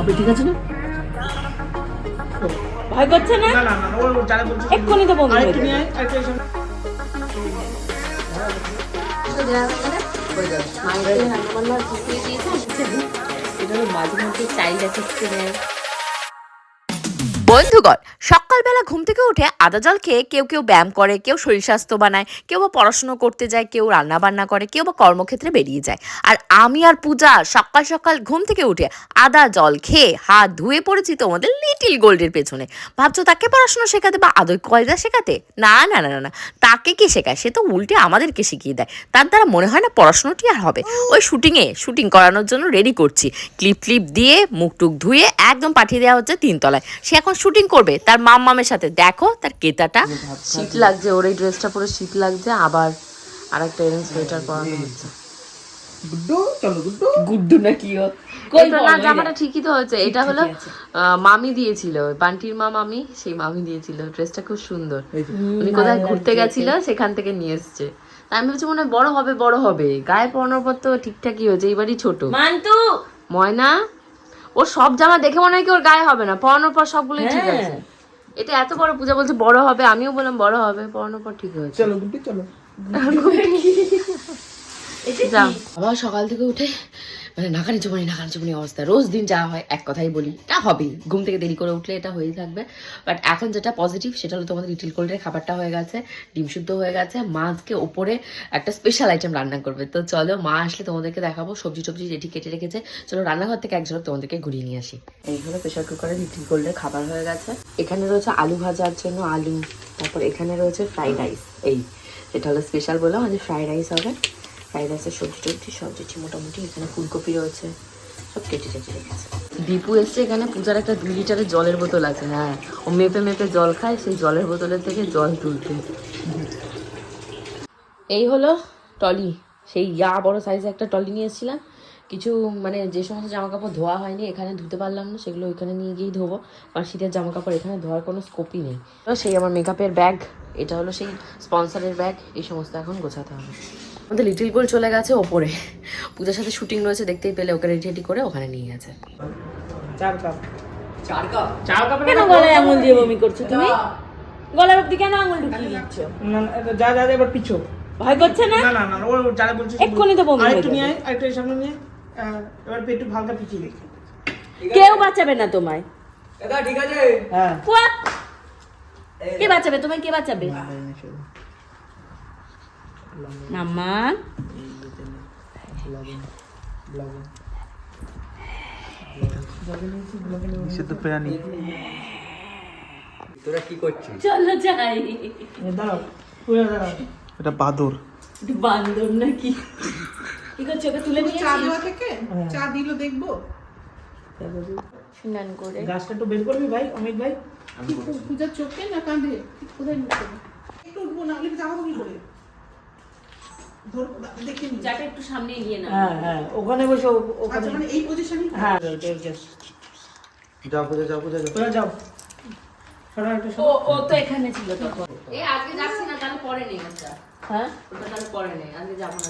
হবে ঠিক আছে না? ভয় করছে না? এক্ষুনি তো বন্ধ মাঝে মধ্যে অ্যাসিস্ট্যান্ট। বন্ধুগণ, সকালবেলা ঘুম থেকে উঠে আদা জল খেয়ে কেউ কেউ ব্যায়াম করে, কেউ শরীর স্বাস্থ্য বানায়, কেউ বা পড়াশুনো করতে যায়, কেউ রান্না বান্না করে, কেউ বা কর্মক্ষেত্রে বেরিয়ে যায়। আর আমি আর পূজা সকাল সকাল ঘুম থেকে উঠে আদা জল খেয়ে হাত ধুয়ে পড়েছি তোমাদের লিটিল গোল্ডের পেছনে। ভাবছ তাকে পড়াশুনো শেখাতে বা আদৈ কয়দা শেখাতে? না না না না না, তাকে কি শেখায়? সে তো উল্টে আমাদেরকে শিখিয়ে দেয়। তার দ্বারা মনে হয় না পড়াশুনোটি আর হবে। ওই শুটিংয়ে শুটিং করানোর জন্য রেডি করছি। ক্লিপ ক্লিপ দিয়ে মুখ টুক ধুয়ে একদম পাঠিয়ে দেওয়া হচ্ছে তিনতলায়। সে এখন শুটিং করবে তার মাম্মামের সাথে। দেখো তার কেতাটা। শীত লাগছে ওর এই ড্রেসটা পরে শীত লাগছে আবার আর একটা এরকম সোয়েটার পরানো হচ্ছে। গুড্ডু চলো গুড্ডু। গুড্ডু না কি না জামাটা ঠিকই তো হয়েছে। এটা হলো মামি দিয়েছিল বান্টির মা মামি সেই মামি দিয়েছিল। ড্রেসটা খুব সুন্দর। উনি কোথায় ঘুরতে গেছিল সেখান থেকে নিয়ে এসছে। তা আমি ভাবছি মনে হয় বড় হবে বড় হবে। গায়ে পরানোর পর তো ঠিকঠাকই হয়েছে এইবারই ছোট। মান্তু! ময়না ওর সব জামা দেখে মনে হয় কি ওর গায়ে হবে না পরানোর পর সবগুলোই ঠিক হ্যাঁ। আছে। এটা এত বড় পূজা বলছে বড় হবে আমিও বললাম বড় হবে পরানোর পর ঠিক হয়েছে। চলো চলো। যা আবার সকাল থেকে উঠে মানে নাকানি চুপানি নাকানি চুপানি অবস্থা। রোজ দিন যা হয়, এক কথাই বলি, তা হবে ঘুম থেকে দেরি করে উঠলে এটা হয়েই থাকবে। বাট এখন যেটা পজিটিভ সেটা হলো তোমাদের লিটিল কোল্ডের খাবারটা হয়ে গেছে, ডিম শুদ্ধ হয়ে গেছে। মাছকে ওপরে একটা স্পেশাল আইটেম রান্না করবে। তো চলো, মা আসলে তোমাদেরকে দেখাবো, সবজি টবজি রেডি কেটে রেখেছে। চলো, রান্নাঘর থেকে একজন তোমাদেরকে ঘুরিয়ে নিয়ে আসি। এই হলো প্রেশার কুকারে লিটিল কোল্ডের খাবার হয়ে গেছে। এখানে রয়েছে আলু ভাজার জন্য আলু, তারপর এখানে রয়েছে ফ্রাইড রাইস এই, এটা হলো স্পেশাল বললাম, আজ ফ্রাইড রাইস হবে। ফ্রাইড রাইসের সবজি টবজি সব দিচ্ছি, মোটামুটি এখানে ফুলকপি রয়েছে, সব কেটে কেটে রেখেছে দীপু এসছে এখানে পূজার একটা দুই লিটারের জলের বোতল আছে হ্যাঁ। ও মেপে মেপে জল খায়, সেই জলের বোতলের থেকে জল তুলতে। এই হলো টলি। সেই ইয়া বড় সাইজে একটা টলি নিয়ে এসেছিলাম কিছু মানে যে সমস্ত জামা কাপড় ধোয়া হয়নি, এখানে ধুতে পারলাম না, সেগুলো ওইখানে নিয়ে গিয়েই ধোবো। কারণ শীতের জামা কাপড় এখানে ধোয়ার কোনো স্কোপই নেই। তো সেই আমার মেকআপের ব্যাগ এটা হলো সেই স্পন্সরের ব্যাগ এই সমস্ত এখন গোছাতে হবে। আমাদের লিটিল গোল চলে গেছে ওপরে। পূজার সাথে শুটিং রয়েছে দেখতেই পেলে ওকে রেডি রেডি করে ওখানে নিয়ে গেছে। চার কাপ। চার কাপ? কেন গলায় আঙুল দিয়ে বমি করছ তুমি? গলার অব্দি কেন আঙুল ঢুকিয়ে দিচ্ছ? না না, যা যা যা, এবার পিছো। ভয় করছে না? ও যারা বলছে এক্ষুনি তো আরেকটু নিয়ে আরেকটু সামনে নিয়ে এবার হালকা পিছিয়ে কেউ বাঁচাবে না তোমায়। হ্যাঁ। কে বাঁচাবে? তোমায় কে বাঁচাবে? মাম্মা নিষিদ্ধ প্রাণী চলো যাই দাঁড়াও পুরো দাঁড়াও এটা বাদর বান্দর নাকি কি করছ ওকে তুলে নিয়ে চা দেওয়া থেকে চা দিল দেখব স্নান করে গাছটা একটু বের করবি ভাই অমিত ভাই পূজার চোখে না কাঁধে কোথায়? একটু উঠবো না হলে যাব কি করে নি একটু সামনে এগিয়ে না হ্যাঁ হ্যাঁ ওখানে বসে ওখানে আচ্ছা মানে এই পজিশনই হ্যাঁ যাও পূজা যাও পূজা যাও। যাও। ও ও তো এখানে ছিল তখন। এই আজকে যাচ্ছি না তাহলে পরে নেই আচ্ছা। হ্যাঁ? ওটা তাহলে পরে নেই আজকে যাব না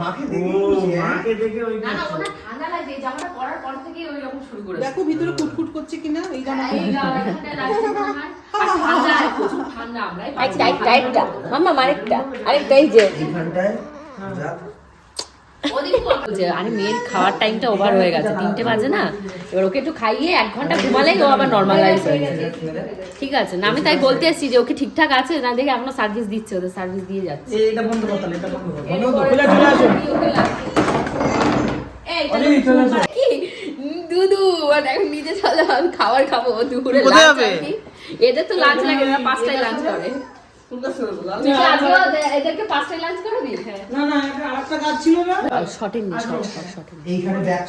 মাকে দেখে ওই না না ওনার ঠান্ডা লাগছে জামাটা পরার পর থেকেই ওই রকম শুরু করেছে। দেখো ভিতরে কুটকুট করছে কিনা এই জামা এই হয়। ঠান্ডা, প্রচুর ঠান্ডা, আমরাই পাচ্ছি না। আরেকটা মাম্মা আরেকটা আরেকটা এই যে। ওদিকে বলছে, আরে মেয়ের খাওয়ার টাইমটা ওভার হয়ে গেছে তিনটে বাজে না? এবার ওকে একটু খাইয়ে এক ঘণ্টা ঘুমালেই ও আবার নর্মালাইজ হয়ে যাবে। ঠিক আছে না আমি তাই বলতে এসেছি যে ওকে ঠিকঠাক আছে? না দেখে এখনও সার্ভিস দিচ্ছে ওদের সার্ভিস দিয়ে যাচ্ছে। এটা বন্ধ এটা বন্ধ। কি? দুদু এখন নিজে চলে খাবার খাব দুপুরে? এদের তো লাঞ্চ লাগে না পাঁচটায় লাঞ্চ করে তুই কি আজকেও এদের- এদেরকে পাঁচটায় লাঞ্চ করবি হ্যাঁ। না না একটা আরেকটা গাছ ছিল না? শর্টেন নি শর্ট শর্ট শর্টেন এইখানে ব্যাগ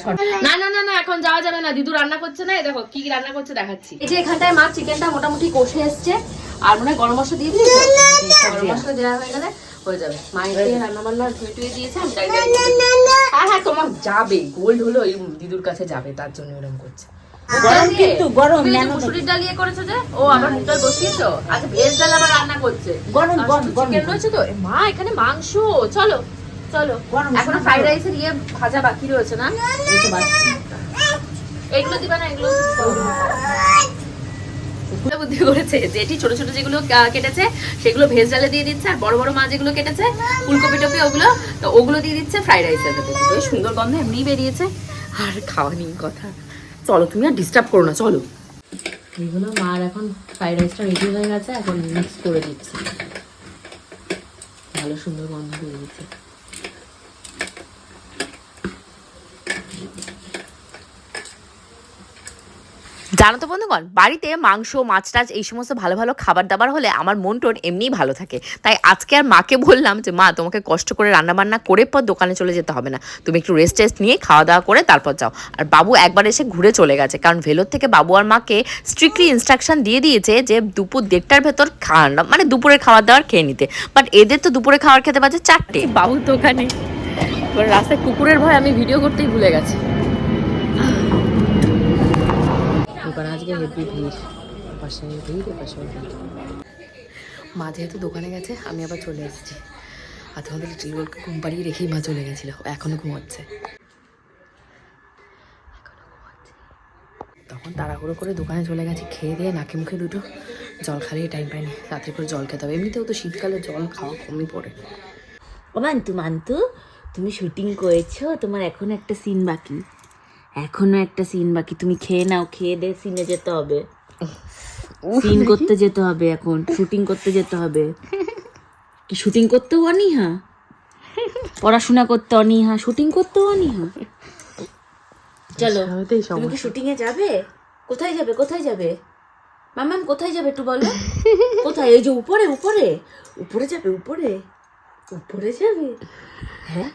না না না না এখন যাওয়া যাবে না। দিদু রান্না করছে না দেখো কি কি রান্না করছে দেখাচ্ছি। এই যে এখানটায় মা চিকেনটা মোটামুটি কষে এসছে আর মনে হয় গরম মশলা দিয়ে দিয়েছে। গরম মশলা দেওয়া হয়ে গেলে হয়ে যাবে। মায়ের থেকে রান্না বান্না ধুয়ে টুয়ে দিয়েছে আমি হ্যাঁ হ্যাঁ তোমার যাবে। গোল্ড হলো ওই দিদুর কাছে যাবে তার জন্য এরকম করছে। গরম কিন্তু গরম মুসুরির ডাল ইয়ে করেছ যে ও আবার মুগ ডাল বসিয়েছো? আচ্ছা ভেজ ডাল আবার রান্না করছে। গরম, গরম। চিকেন রয়েছে তো? মা এখানে মাংস চলো চলো। এখনও ফ্রাইড রাইসের ইয়ে ভাজা বাকি রয়েছে না। এগুলো দিবা না এগুলো? বুদ্ধি করেছে। যেটি ছোট ছোট যেগুলো কেটেছে সেগুলো ভেজ ডালে দিয়ে দিচ্ছে আর বড় বড় মাছ যেগুলো কেটেছে ফুলকপি টপি ওগুলো তো ওগুলো দিয়ে দিচ্ছে ফ্রাইড রাইসের ভেতরে। সুন্দর গন্ধ এমনিই বেরিয়েছে। আর খাওয়া নিয়ে কথা। চলো, তুমি আর ডিস্টার্ব করো না, চলো। এগুলো মার এখন ফ্রাইড রাইসটা রেডি হয়ে গেছে, এখন মিক্স করে দিচ্ছে। ভালো সুন্দর গন্ধ বেরিয়েছে। জানো তো বন্ধুগণ, বাড়িতে মাংস মাছ টাছ এই সমস্ত ভালো ভালো খাবার দাবার হলে আমার মন টোন এমনিই ভালো থাকে। তাই আজকে আর মাকে বললাম যে, মা, তোমাকে কষ্ট করে রান্না বান্না করে পর দোকানে চলে যেতে হবে না। তুমি একটু রেস্ট টেস্ট নিয়ে খাওয়া দাওয়া করে তারপর যাও। আর বাবু একবার এসে ঘুরে চলে গেছে, কারণ ভেলোর থেকে বাবু আর মাকে স্ট্রিক্টলি ইনস্ট্রাকশন দিয়ে দিয়েছে যে, দুপুর দেড়টার ভেতর খাওয়া মানে দুপুরের খাবার দাবার খেয়ে নিতে। বাট এদের তো দুপুরে খাবার খেতে পারছে চারটে। বাবুর দোকানে রাস্তায় কুকুরের ভয় আমি ভিডিও করতেই ভুলে গেছি। দোকানে আজকে হেভি ভিড়। পাশে ভিড় পাশে ভিড় মা যেহেতু দোকানে গেছে আমি আবার চলে এসেছি। আর তোমাদের লিটিল গোলকে ঘুম পাড়িয়ে রেখেই মা চলে গেছিল ও এখনও ঘুমাচ্ছে। তখন তাড়াহুড়ো করে দোকানে চলে গেছি খেয়ে দিয়ে নাকে মুখে দুটো জল খালিয়ে টাইম পাইনি রাত্রে করে জল খেতে হবে। এমনিতেও তো শীতকালে জল খাওয়া কমই পড়ে। ও মান্তু মান্তু তুমি শুটিং করেছ তোমার এখন একটা সিন বাকি। এখনও একটা সিন বাকি। তুমি খেয়ে নাও খেয়ে দে সিনে যেতে হবে। সিন করতে যেতে হবে এখন শুটিং করতে যেতে হবে। কি শুটিং করতেও অনীহা? পড়াশোনা করতে অনীহা শুটিং করতেও অনীহা। চলো স্বাভাবিকই তুমি কি শুটিং এ যাবে? কোথায় যাবে কোথায় যাবে? মামাম কোথায় যাবে একটু বলো। কোথায়? এই যে উপরে উপরে। উপরে যাবে উপরে। উপরে যাবে। হ্যাঁ?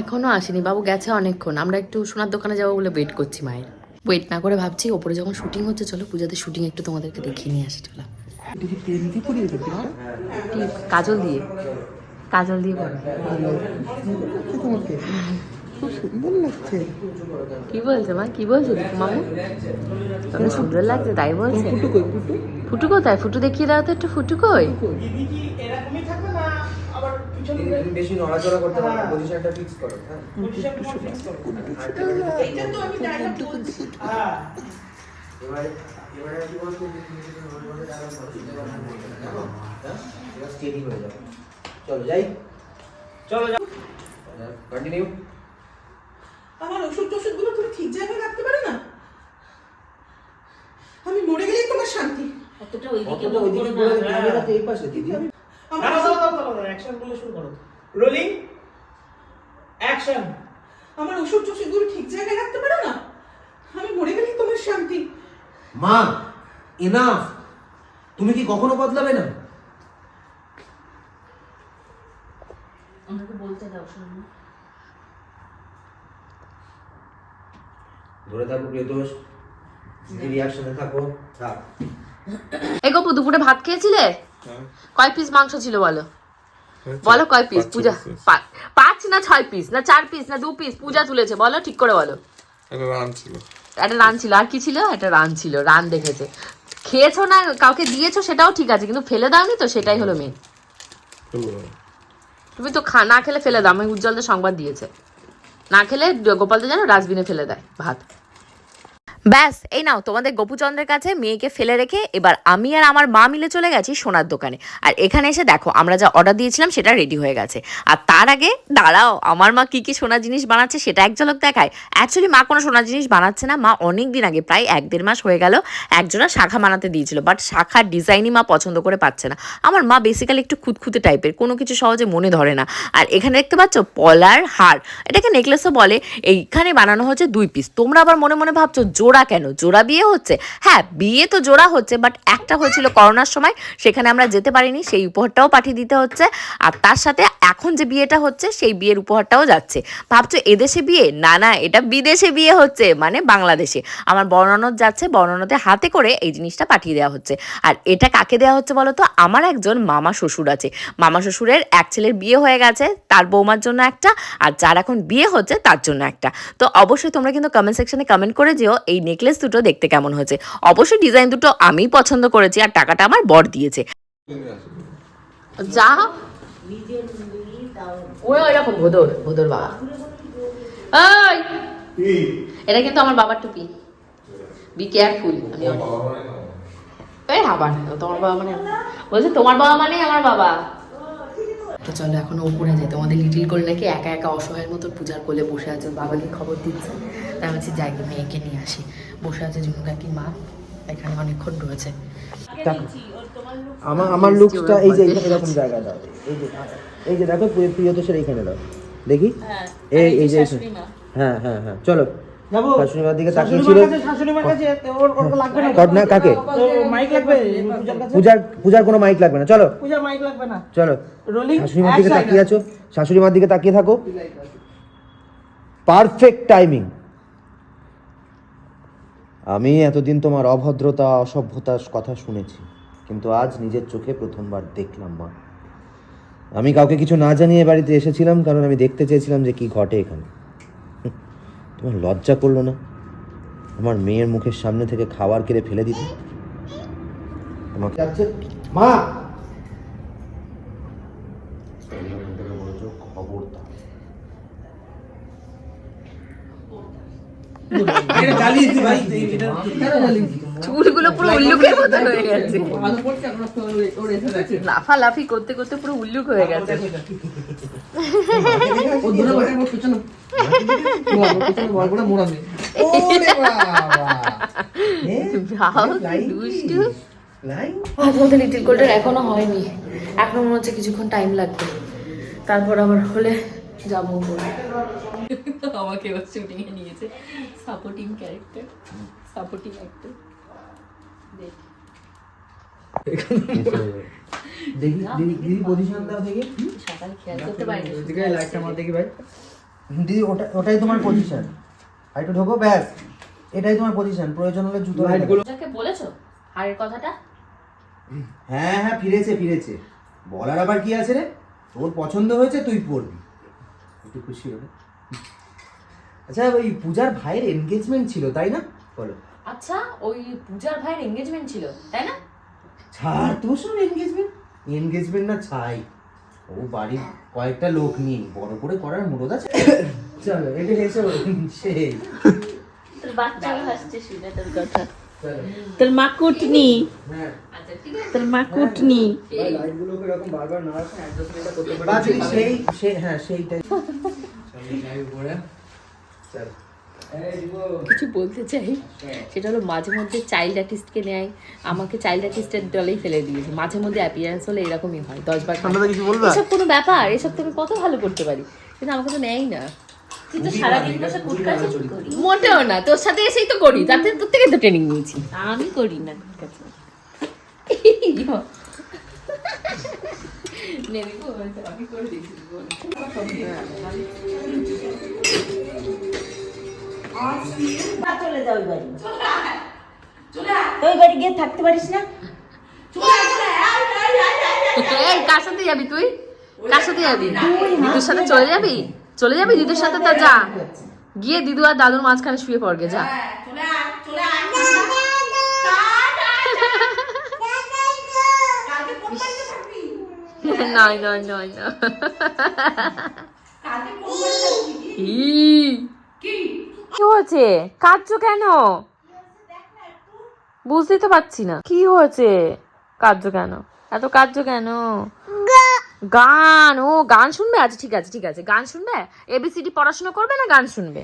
এখনও আসেনি। বাবু গেছে অনেকক্ষণ। আমরা একটু সোনার দোকানে যাব বলে ওয়েট করছি মায়ের। ওয়েট না করে ভাবছি ওপরে যখন শুটিং হচ্ছে চলো পূজাতে শুটিং একটু তোমাদেরকে দেখিয়ে নিয়ে আসি চলো। কাজল দিয়ে। কাজল দিয়ে কি বলছে মা? কি বলছে? মামু। তোকে সুন্দর লাগছে তাই বলছে। ফুটু কোথায়? ফুটু দেখিয়ে দাও তো একটু ফুটু কই দিদি কি এরকমই থাকবে না আবার পিছনে তুমি বেশি নড়াচড়া করতে পারো পজিশনটা ফিক্স করো হ্যাঁ। পজিশন ফিক্স করো। এইটা তো আমি ডায়লগ বলছি। হ্যাঁ। এবারে এবারে কি বলতো হ্যাঁ এবার স্টেডি হয়ে যাও। চলো যাই। চলো যাও। কন্টিনিউ আমার ওষুধ টষুধগুলো তুমি ঠিক জায়গায় রাখতে পারো না? আমি মরে গেলেই তোমার শান্তি। অতটা ওইদিকে ওইদিকে এই পাশে দিদি। আমার দাঁড়াও অ্যাকশন বলে শুরু করো। রোলিং অ্যাকশন আমার ওষুধ টষুধগুলো ঠিক জায়গায় রাখতে পারো না? আমি মরে গেলেই তোমার শান্তি। মা এনাফ তুমি কি কখনো বদলাবে না? আমাকে বলতে দাও শোনো। ধরে থাকো প্রিয়তোষ রিয়াকশনে থাকো থাক। এই গপু দুপুরে ভাত খেয়েছিলে? কয় পিস মাংস ছিল বলো? বলো কয় পিস পূজা পাঁচ না ছয় পিস না চার পিস না দু পিস পূজা তুলেছে বলো ঠিক করে বলো। একটা রান ছিল। একটা রান ছিল। আর কি ছিল? একটা রান ছিল। রান দেখেছে। খেয়েছো না কাউকে দিয়েছ সেটাও ঠিক আছে কিন্তু ফেলে দাওনি তো সেটাই হলো মেন তুমি তো খা না খেলে ফেলে দাও। আমি উজ্জ্বলদের সংবাদ দিয়েছে। না খেলে গোপালদের যেন ডাস্টবিনে ফেলে দেয় ভাত। ব্যাস, এই নাও, তোমাদের গোপুচন্দ্রের কাছে মেয়েকে ফেলে রেখে এবার আমি আর আমার মা মিলে চলে গেছি সোনার দোকানে। আর এখানে এসে দেখো, আমরা যা অর্ডার দিয়েছিলাম সেটা রেডি হয়ে গেছে। আর তার আগে, দাঁড়াও, আমার মা কি কি সোনার জিনিস বানাচ্ছে সেটা এক ঝলক দেখায়। অ্যাকচুয়ালি মা কোনো সোনার জিনিস বানাচ্ছে না, মা অনেক দিন আগে, প্রায় এক দেড় মাস হয়ে গেল একজনা শাখা বানাতে দিয়েছিল বাট শাখার ডিজাইনই মা পছন্দ করে পাচ্ছে না। আমার মা বেসিক্যালি একটু খুঁতখুঁতে টাইপের কোনো কিছু সহজে মনে ধরে না। আর এখানে দেখতে পাচ্ছ, পলার হার, এটাকে নেকলেসও বলে, এইখানে বানানো হচ্ছে দুই পিস তোমরা আবার মনে মনে ভাবছ জোড়া কেন? জোড়া বিয়ে হচ্ছে? হ্যাঁ বিয়ে তো জোড়া হচ্ছে বাট একটা হয়েছিল করোনার সময়, সেখানে আমরা যেতে পারিনি, সেই উপহারটাও পাঠিয়ে দিতে হচ্ছে, আর তার সাথে এখন যে বিয়েটা হচ্ছে, সেই বিয়ের উপহারটাও যাচ্ছে। ভাবছ, এদেশে বিয়ে? না না, এটা বিদেশে বিয়ে হচ্ছে মানে বাংলাদেশে। আমার বর্ণনত যাচ্ছে, বর্ণনতে হাতে করে এই জিনিসটা পাঠিয়ে দেওয়া হচ্ছে। আর এটা কাকে দেওয়া হচ্ছে বলো তো? আমার একজন মামা শ্বশুর আছে। মামা শ্বশুরের এক ছেলের বিয়ে হয়ে গেছে, তার বৌমার জন্য একটা, আর যার এখন বিয়ে হচ্ছে, তার জন্য একটা। তো অবশ্যই তোমরা কিন্তু কমেন্ট সেকশনে কমেন্ট করে যেও, এই নেকলেস দুটো দেখতে কেমন হয়েছে? অবশ্যই ডিজাইন দুটো আমিই পছন্দ করেছি আর টাকাটা আমার বর দিয়েছে। যা ওই ওই ভোদর ভোদর বাবা। ওই! এটা কিন্তু আমার বাবার টুপি। বি কেয়ারফুল আমি এই হাবা না তোমার বাবা মানে বলছে তোমার বাবা মানে আমার বাবা। তো চলো এখন উপরে যাই। তোমাদের লিটিল করে নাকি একা একা অসহায়ের মতো পূজার কোলে বসে আছে বাবাকে খবর দিচ্ছে। তাই বলছি যাই গিয়ে মেয়েকে নিয়ে আসি। বসে আছে ঝুনু কাকি মা এখানে অনেকক্ষণ রয়েছে। আমার আমার লুকসটা এই যে এরকম জায়গা দাও। এই যে এই যে দেখো প্রিয় প্রিয়তোষের এইখানে দাও। দেখি? হ্যাঁ এই এই যে শাশুড়ি হ্যাঁ হ্যাঁ হ্যাঁ চলো। যাব? শাশুড়ি মার দিকে শাশুড়ি তাকিয়েছিল মার কাছে শাশুড়ি মার কাছে ওর ওর লাগবে না। কাকে? তো মাইক লাগবে পূজার পূজার কোনো মাইক লাগবে না। চলো। পূজার মাইক লাগবে না। চলো। রোলিং দিকে তাকিয়ে আছো। শাশুড়ি মার দিকে তাকিয়ে থাকো। পারফেক্ট টাইমিং আমি এতদিন তোমার অভদ্রতা, অসভ্যতার কথা শুনেছি, কিন্তু আজ নিজের চোখে প্রথমবার দেখলাম মা। আমি কাউকে কিছু না জানিয়ে বাড়িতে এসেছিলাম, কারণ আমি দেখতে চেয়েছিলাম যে কি ঘটে এখানে। তোমার লজ্জা করল না? আমার মেয়ের মুখের সামনে থেকে খাবার কেড়ে ফেলে দিতে? যাচ্ছে? মা এটা জ্বালিয়েছি ভাই এটা চুলগুলো পুরো উল্লুকের মতো হয়ে গেছে। লাফালাফি করতে করতে পুরো উল্লুক হয়ে গেছে। মধ্যে লিটিল এখনও হয়নি। এখনও মনে হচ্ছে কিছুক্ষণ টাইম লাগবে। তারপর আবার হলে যাব আমাকে এবার শুটিং এ নিয়েছে। সাপোর্টিং ক্যারেক্টার সাপোর্টিং অ্যাক্টর দেখি। দিদি দিদি পজিশন দাও দেখি। সকাল খেয়াল করতে লাইটটা আমার দেখি ভাই। দিদি ওটা ওটাই তোমার পজিশন আর একটু ঢোকো ব্যাস। এটাই তোমার পজিশন প্রয়োজন হলে জুতো বলেছ হারের কথাটা? হ্যাঁ হ্যাঁ ফিরেছে ফিরেছে। বলার আবার কি আছে রে? তোর পছন্দ হয়েছে তুই পড়বি একটু খুশি হবে। আচ্ছা ওই পূজার ভাইয়ের এনগেজমেন্ট ছিল তাই না? বলো। আচ্ছা ওই পূজার ভাইয়ের এঙ্গেজমেন্ট ছিল তাই না? ছাড় তোর সব এনগেজমেন্ট এনগেজমেন্ট না ছাই। ও বাড়ির কয়েকটা লোক নিয়ে বড় করে করার মুরদ আছে। চলো এটা হেসে বলো। সেই তোর বাচ্চাও হাসছে শুনে তোর কথা। তোর মা কুটনি তোর মা কুটনি কিছু বলতে চাই। সেটা হলো মাঝে মধ্যে চাইল্ড আর্টিস্টকে নেয়। আমাকে চাইল্ড আর্টিস্টের দলেই ফেলে দিয়েছে। মাঝে মধ্যে অ্যাপিয়ারেন্স হলে এরকমই হয়। দশ বার এসব কোনো ব্যাপার? এসব তো আমি কত ভালো করতে পারি। কিন্তু আমাকে তো নেয় না। তুই তো সারাদিন বসে মোটেও না তোর সাথে এসেই তো করি তাতে তোর থেকে তো ট্রেনিং নিয়েছি। আমি করি না কুটকাছে আমি করে দিয়েছি চলে যাও বাড়ি। তো বাড়ি গিয়ে থাকতে পারিস না? কার সাথে যাবি তুই? কার সাথে যাবি? দিদুর সাথে চলে যাবি? চলে যাবি দিদুর সাথে? তা যা। গিয়ে দিদু আর দাদুর মাঝখানে শুয়ে পড়গে, যা। কি হয়েছে? কাঁদছো কেন? বুঝতেই তো পারছি না। কি হয়েছে? কাঁদছো কেন? এত কাঁদছো কেন? গান ও গান শুনবে? আচ্ছা ঠিক আছে ঠিক আছে। গান শুনবে? এবিসিডি পড়াশোনা করবে না গান শুনবে?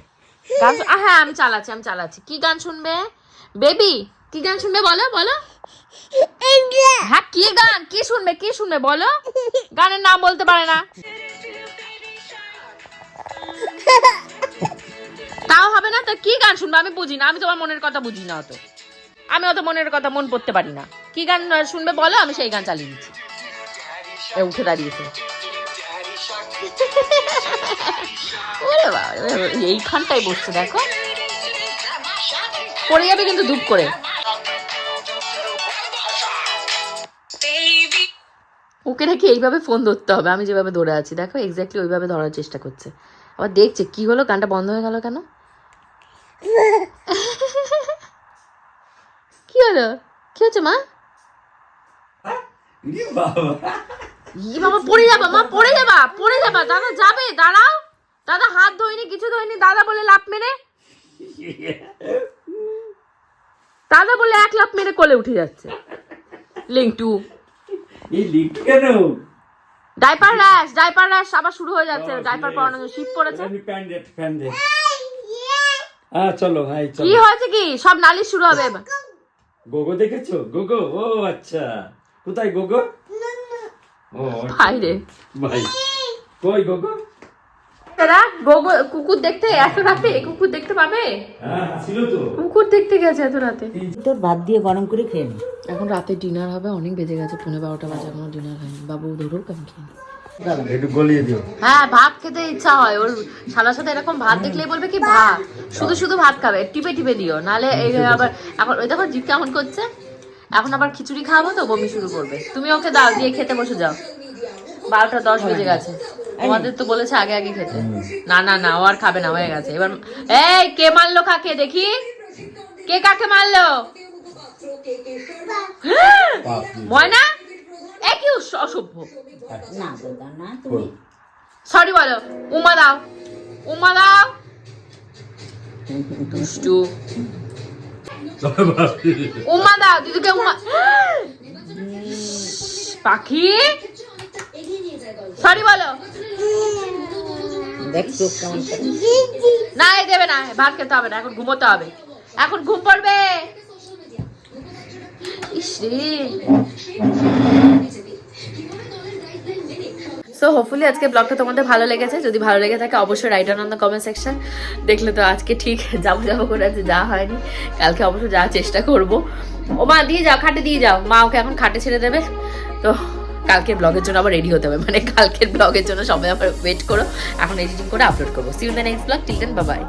গান হ্যাঁ আমি চালাচ্ছি আমি চালাচ্ছি। কি গান শুনবে? বেবি কি গান শুনবে বলো বলো। হ্যাঁ কি গান? কি শুনবে কি শুনবে বলো? গানের নাম বলতে পারে না। তাও হবে না? তো কি গান শুনবে? আমি বুঝি না আমি তোমার মনের কথা বুঝি না অত। আমি অত মনের কথা মন পড়তে পারি না। কি গান শুনবে বলো? আমি সেই গান চালিয়ে দিচ্ছি উঠে দাঁড়িয়েছে ওরে বাবা, এইখানটাই বসছে দেখো। পড়ে যাবে কিন্তু ধূপ করে। ওকে নাকি এইভাবে ফোন ধরতে হবে? আমি যেভাবে ধরে আছি দেখো এক্স্যাক্টলি ওইভাবে ধরার চেষ্টা করছে। আবার দেখছে কি হলো? গানটা বন্ধ হয়ে গেল কেন? কি হলো? কি হচ্ছে মা? ই বাবা পড়ে যাবা মা পড়ে যাবা পড়ে যাবা। দাদা যাবে দাঁড়াও। দাদা হাত ধোয়নি কিছু ধোয়নি দাদা বলে লাভ মেরে। দাদা বলে এক লাভ মেরে কোলে উঠে যাচ্ছে। লিঙ্কটু এই লিঙ্ক কেন? ডাইপার র্যাশ ডাইপার র্যাশ আবার শুরু হয়ে যাচ্ছে। ডাইপার পরানো শীত পড়েছে। আমি প্যান দে প্যান দে। হ্যাঁ চলো হাই কি হয়েছে কি? সব নালিশ শুরু হবে এবার। গোগো দেখেছ? গোগো ও আচ্ছা। কোথায় গোগো বাইরে ভাই কই গোগো? এরা গোগো কুকুর দেখতে এত রাতে? কুকুর দেখতে পাবে? হ্যাঁ ছিল তো। কুকুর দেখতে গেছে এত রাতে। তোর ভাত দিয়ে গরম করে খেয়ে নি। এখন রাতে ডিনার হবে অনেক বেজে গেছে পনেরো বারোটা বাজে এখনও ডিনার হয়নি। বাবু ধরুক আমি খেয়ে। একটু গলিয়ে দিও। হ্যাঁ ভাত খেতে ইচ্ছা হয়। ওর সাদা সাথে এরকম ভাত দেখলেই বলবে কি ভাত? শুধু শুধু ভাত খাবে। টিপে টিপে দিও। নালে এই আবার এখন ওই দেখো জিপ কেমন করছে? এখন আবার খিচুড়ি খাব তো বমি শুরু করবে। তুমি ওকে দাও দিয়ে খেতে বসে যাও। বারোটা দশ বেজে গেছে। তোমাদের তো বলেছে আগে আগে খেতে। না না না ও আর খাবে না হয়ে গেছে। এবার এই কে মারলো কাকে দেখি? কে কাকে মারলো? ময়না? এ কি অস- অসভ্য। না দাদা না তুমি সরি বলো উমা দাও। উমা দাও। দুষ্টু। উমা দাও দিদিকে উমা। পাখি? সরি বলো। দেখ চোখ কেমন করে। না এ দেবে না ভাত খেতে হবে না এখন ঘুমোতে হবে। এখন ঘুম পড়বে। ইস রে। সো হোপফুলি আজকে ব্লগটা তোমাদের ভালো লেগেছে। যদি ভালো লেগে থাকে, অবশ্যই write on the comment section দেখলে তো আজকে ঠিক যাব যাব করে আছে যা হয়নি। কালকে অবশ্যই যাওয়ার চেষ্টা করব। ও মা, দিয়ে যাও, খাটে দিয়ে যাও। মা ওকে এখন খাটে ছেড়ে দেবে। তো কালকের ব্লগের জন্য আবার রেডি হতে হবে। মানে কালকের ব্লগের জন্য সবাই আবার ওয়েট করো। এখন এডিটিং করে আপলোড করব। See you the next blog till then bye